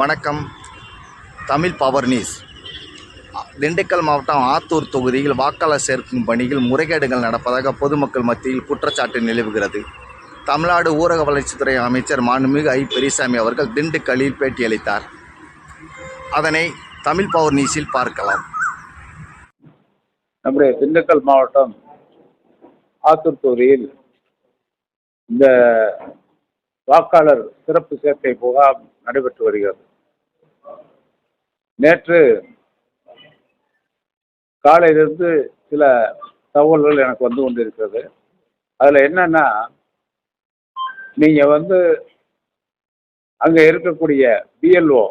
வணக்கம். Tamil power news Dindigul மாவட்டம் ஆத்தூர் தொகுதியில் வாக்காளர் சேர்க்கும் பணியில் முறைகேடுகள் நடப்பதாக பொதுமக்கள் மத்தியில் குற்றச்சாட்டு நிலவுகிறது. தமிழ்நாடு ஊரக வளர்ச்சித்துறை அமைச்சர் மாண்புமிகு ஐ. பெரியசாமி அவர்கள் திண்டுக்கல்லில் பேட்டியளித்தார். அதனை தமிழ் பவர் நியூஸில் பார்க்கலாம். நம்முடைய திண்டுக்கல் மாவட்டம் ஆத்தூர் தொகுதியில் இந்த வாக்காளர் சிறப்பு சேர்க்கை முகாம் நடைபெற்று வருகிறது. நேற்று காலையிலிருந்து சில தகவல்கள் எனக்கு வந்து கொண்டிருக்கிறது. அதில் என்னன்னா நீங்கள் வந்து அங்கே இருக்கக்கூடிய பிஎல்ஓ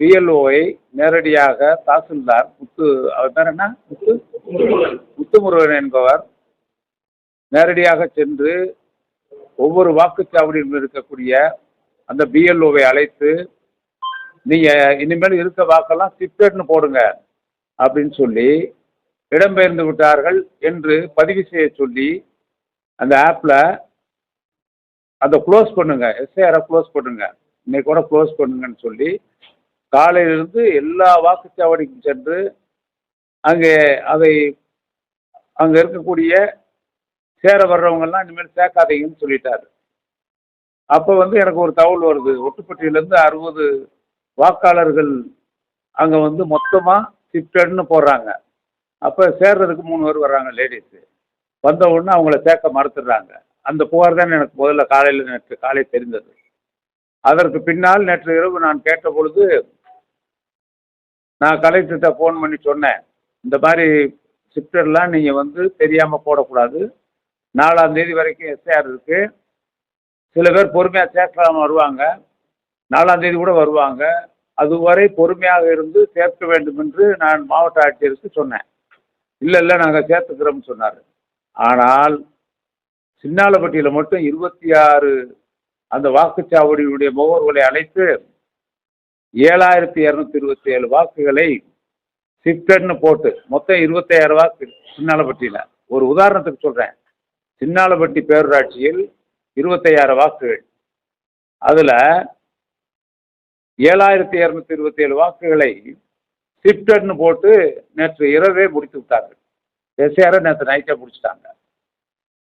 பிஎல்ஓவை நேரடியாக தாசில்தார் முத்து அவர் பேர் என்ன? முத்து? முத்துமுருகன் என்பவர் நேரடியாக சென்று ஒவ்வொரு வாக்குச்சாவடியிலும் இருக்கக்கூடிய அந்த பிஎல்ஓவை அழைத்து நீங்கள் இனிமேல் இருக்க வாக்கெல்லாம் சிப்டட்னு போடுங்க அப்படின்னு சொல்லி இடம்பெயர்ந்து விட்டார்கள் என்று பதிவு செய்ய சொல்லி அந்த ஆப்பில் அதை க்ளோஸ் பண்ணுங்க. எஸ்ஐஆரை க்ளோஸ் பண்ணுங்க. இன்னைக்கு கூட க்ளோஸ் பண்ணுங்கன்னு சொல்லி காலையிலிருந்து எல்லா வாக்குச்சாவடிக்கும் சென்று அங்கே அதை அங்கே இருக்கக்கூடிய சேர வர்றவங்கெல்லாம் இனிமேல் சேர்க்காதீங்கன்னு சொல்லிட்டாரு. அப்போ வந்து எனக்கு ஒரு தகவல் வருது. ஒட்டுப்பட்டியிலேருந்து அறுபது வாக்காளர்கள் அங்கே வந்து மொத்தமாக ஷிஃப்டட்னு போடுறாங்க. அப்போ சேர்றதுக்கு மூணு பேர் வர்றாங்க லேடிஸு வந்த உடனே அவங்கள சேர்க்க மறுத்துடுறாங்க. அந்த புகார் தான் எனக்கு முதல்ல காலையில் நேற்று காலை தெரிந்தது. அதற்கு பின்னால் நேற்று இரவு நான் கேட்ட பொழுது நான் கலெக்டர்கிட்ட ஃபோன் பண்ணி சொன்னேன். இந்த மாதிரி ஷிஃப்டர்லாம் நீங்கள் வந்து தெரியாமல் போடக்கூடாது. நாலாம் தேதி வரைக்கும் எஸ்ஆர் இருக்கு. சில பேர் பொறுமையாக சேர்க்கலாம் வருவாங்க. நாலாம் தேதி கூட வருவாங்க. அதுவரை பொறுமையாக இருந்து சேர்க்க வேண்டும் என்று நான் மாவட்ட ஆட்சியருக்கு சொன்னேன். இல்லை இல்லை நாங்கள் சேர்த்துக்கிறோம்னு சொன்னார். ஆனால் சின்னாலப்பட்டியில் மட்டும் இருபத்தி ஆறு அந்த வாக்குச்சாவடியுடைய முகவர்களை அழைத்து ஏழாயிரத்தி இரநூத்தி இருபத்தி ஏழு வாக்குகளை ஷிஃப்டட்னு போட்டு மொத்தம் இருபத்தாயிரம் வாக்கு சின்னாலப்பட்டியில். ஒரு உதாரணத்துக்கு சொல்கிறேன் சின்னாலப்பட்டி பேரூராட்சியில் இருபத்தையாயிரம் வாக்குகள். அதில் ஏழாயிரத்தி இரநூத்தி இருபத்தி ஏழு வாக்குகளை ஷிப்டட்னு போட்டு நேற்று இரவே முடித்து விட்டார்கள். எஸ்ஆரை நேற்று நைட்டே முடிச்சிட்டாங்க.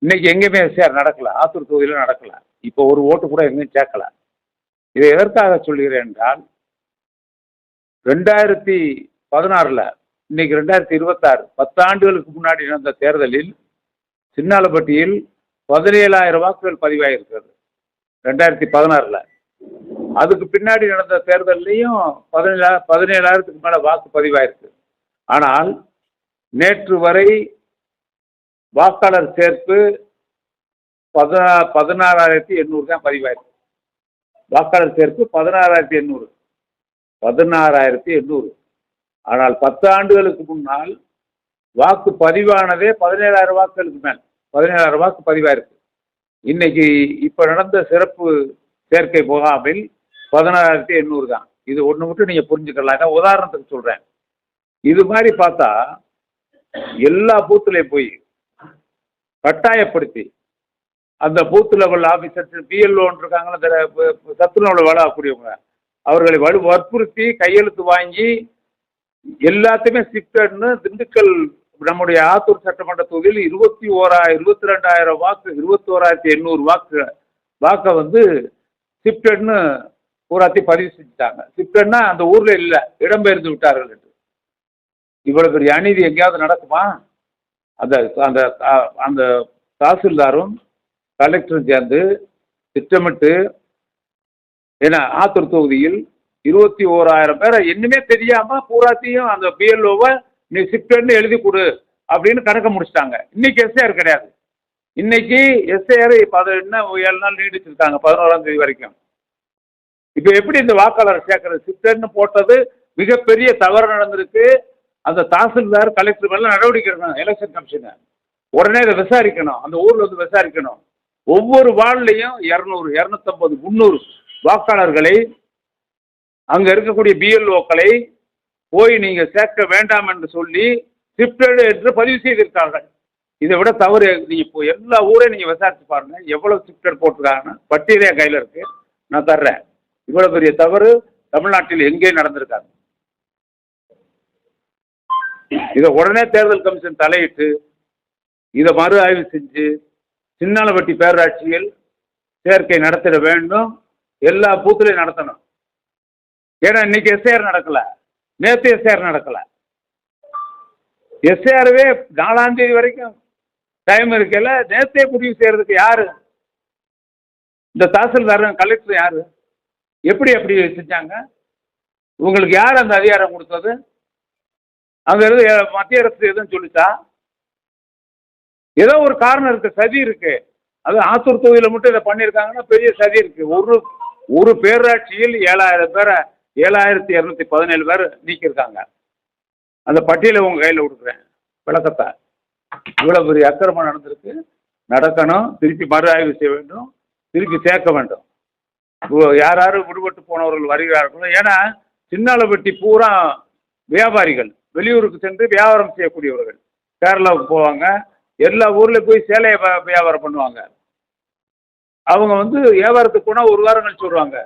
இன்னைக்கு எங்கேயுமே எஸ்ஆர் நடக்கல. ஆத்தூர் தொகுதியில் நடக்கல. இப்போ ஒரு ஓட்டு கூட எங்கேயும் சேர்க்கல இதை எதற்காக சொல்கிறேன் என்றால் ரெண்டாயிரத்தி பதினாறில் இன்னைக்கு ரெண்டாயிரத்தி இருபத்தாறு பத்தாண்டுகளுக்கு முன்னாடி நடந்த தேர்தலில் சின்னாலப்பட்டியில் பதினேழாயிரம் வாக்குகள் பதிவாயிருக்கிறது. ரெண்டாயிரத்தி பதினாறில். அதுக்கு பின்னாடி நடந்த தேர்தல்லையும் பதினேழா பதினேழாயிரத்துக்கு மேலே வாக்கு பதிவாயிருக்கு. ஆனால் நேற்று வரை வாக்காளர் சேர்ப்பு பத பதினாறாயிரத்தி எண்ணூறு தான் பதிவாயிருக்கு. வாக்காளர் சேர்ப்பு பதினாறாயிரத்தி எண்ணூறு. பதினாறாயிரத்தி எண்ணூறு. ஆனால் பத்து ஆண்டுகளுக்கு முன்னால் வாக்கு பதிவானதே பதினேழாயிரம் வாக்குகளுக்கு மேல். பதினேழாயிரம் ரூபாய்க்கு பதிவாயிருக்கு. இன்னைக்கு இப்போ நடந்த சிறப்பு சேர்க்கை முகாமில் பதினாறாயிரத்தி எண்ணூறு தான். இது ஒன்று மட்டும் நீங்கள் புரிஞ்சுக்கலாம். ஏன்னா உதாரணத்துக்கு சொல்கிறேன் இது மாதிரி பார்த்தா எல்லா பூத்துலையும் போய் கட்டாயப்படுத்தி அந்த பூத் லெவல் ஆஃபீஸர்ஸ் பிஎல்ஓன்னு இருக்காங்களா இந்த சத்துணவில் வேலை ஆகக்கூடியவங்க அவர்களை வலு வற்புறுத்தி கையெழுத்து வாங்கி எல்லாத்தையுமே ஷிஃப்டட்னு திண்டுக்கல் நம்முடைய ஆத்தூர் சட்டமன்ற தொகுதியில் இருபத்தி ஓரா இருபத்தி ரெண்டாயிரம் வாக்கு இருபத்தி ஓராயிரத்தி எண்ணூறு வாக்கு வாக்கை வந்து ஷிஃப்டட்னு பூராத்தி பதிவு செஞ்சுட்டாங்க. ஷிஃப்டட்னா அந்த ஊரில் இல்லை இடம்பெயர்ந்து விட்டார்கள் என்று. இவ்வளவு பெரிய அநீதி எங்கேயாவது நடக்குமா? அந்த அந்த அந்த தாசில்தாரும் கலெக்டரும் சேர்ந்து திட்டமிட்டு ஏன்னா ஆத்தூர் தொகுதியில் இருபத்தி ஓராயிரம் பேரை இன்னுமே தெரியாம பூராத்தையும் அந்த பிஎல்ஓவை நீ ஷிஃப்ட்னு எழுதி கொடு அப்படின்னு கணக்கை முடிச்சிட்டாங்க. இன்னைக்கு எஸ்ஏஆர் கிடையாது. இன்னைக்கு எஸ்ஏஆர் பத என்ன ஏழு நாள் நீடிச்சிருக்காங்க பதினோராம் தேதி வரைக்கும். இப்போ எப்படி இந்த வாக்காளர் சேர்க்கறது? ஷிஃப்ட்னு போட்டது மிகப்பெரிய தவறு நடந்திருக்கு. அந்த தாசில்தார் கலெக்டர் மேலே நடவடிக்கை எடுக்கணும் எலெக்ஷன் கமிஷனை உடனே இதை விசாரிக்கணும். அந்த ஊரில் வந்து விசாரிக்கணும். ஒவ்வொரு வார்டுலையும் இரநூறு இரநூத்தம்பது முந்நூறு வாக்காளர்களை அங்கே இருக்கக்கூடிய பிஎல்ஓக்களை போய் நீங்க சேர்க்க வேண்டாம் என்று சொல்லி ஷிப்டடு என்று பதிவு செய்திருக்கார்கள். இதை விட தவறு நீங்க இப்போ எல்லா ஊரையும் நீங்க விசாரிச்சு பாருங்க எவ்வளவு ஷிப்டட் போட்டிருக்காங்கன்னு பட்டியலே கையில் கையில இருக்கு. நான் தர்றேன். இவ்வளவு பெரிய தவறு தமிழ்நாட்டில் எங்கே நடந்திருக்காங்க இதை உடனே தேர்தல் கமிஷன் தலையிட்டு இதை மறு ஆய்வு செஞ்சு சின்னாலப்பட்டி பேராட்சியில் சேர்க்கை நடத்திட வேண்டும். எல்லா பூத்துலையும் நடத்தணும். ஏன்னா இன்னைக்கு எஸ்ஐஆர் நடக்கலை. நேற்று எஸ்ஏஆர் நடக்கலை. எஸ்ஏஆர்வே நாலாம் தேதி வரைக்கும் டைம் இருக்கல. நேற்றே முடிவு செய்யறதுக்கு யாரு? இந்த தாசில்தார் கலெக்டர் யாரு? எப்படி அப்படி செஞ்சாங்க? உங்களுக்கு யார் அந்த அதிகாரம் கொடுத்தது? அங்க இருந்து மத்திய அரசு எதுவும் சொல்லிச்சா? ஏதோ ஒரு காரணம் இருக்கு சதி இருக்கு. அது ஆத்தூர் தொகுதியில் மட்டும் இதை பண்ணியிருக்காங்கன்னா பெரிய சதி இருக்கு. ஒரு ஒரு பேராட்சியில் ஏழாயிரம் பேரை ஏழாயிரத்தி இரநூத்தி பதினேழு பேர் நீக்கியிருக்காங்க. அந்த பட்டியலை உங்கள் கையில் கொடுக்குறேன். விளக்கத்தை. இவ்வளோ பெரிய அக்கிரமம் நடந்திருக்கு. நடக்கணும். திருப்பி மறு ஆய்வு செய்ய வேண்டும். திருப்பி சேர்க்க வேண்டும். யார் யாரும் விடுபட்டு போனவர்கள் வருகிறார்களோ ஏன்னா சின்னாலப்பட்டி பூரா வியாபாரிகள். வெளியூருக்கு சென்று வியாபாரம் செய்யக்கூடியவர்கள். கேரளாவுக்கு போவாங்க. எல்லா ஊர்ல போய் சேலையை வியாபாரம் பண்ணுவாங்க. அவங்க வந்து வியாபாரத்துக்கு போனால் ஒரு வாரம் கழிச்சு வருவாங்க.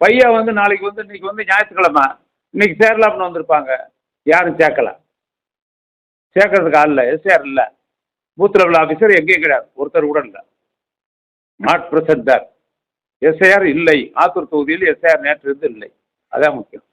பையன் வந்து நாளைக்கு வந்து இன்னைக்கு வந்து ஞாயிற்றுக்கிழமை இன்னைக்கு சேரலாம்னு வந்திருப்பாங்க. யாரும் சேர்க்கல. சேர்க்கறதுக்கு ஆள் இல்லை. எஸ்ஆர் இல்லை. பூத் லெவல் ஆஃபீஸர் எங்கேயும் கிடையாது. ஒருத்தர் கூட இல்லை. நாட் பிரசன்ட் தர் எஸ்ஐஆர் இல்லை. ஆத்தூர் தொகுதியில் எஸ்ஐஆர் நேற்று இருந்து இல்லை. அதான் முக்கியம்.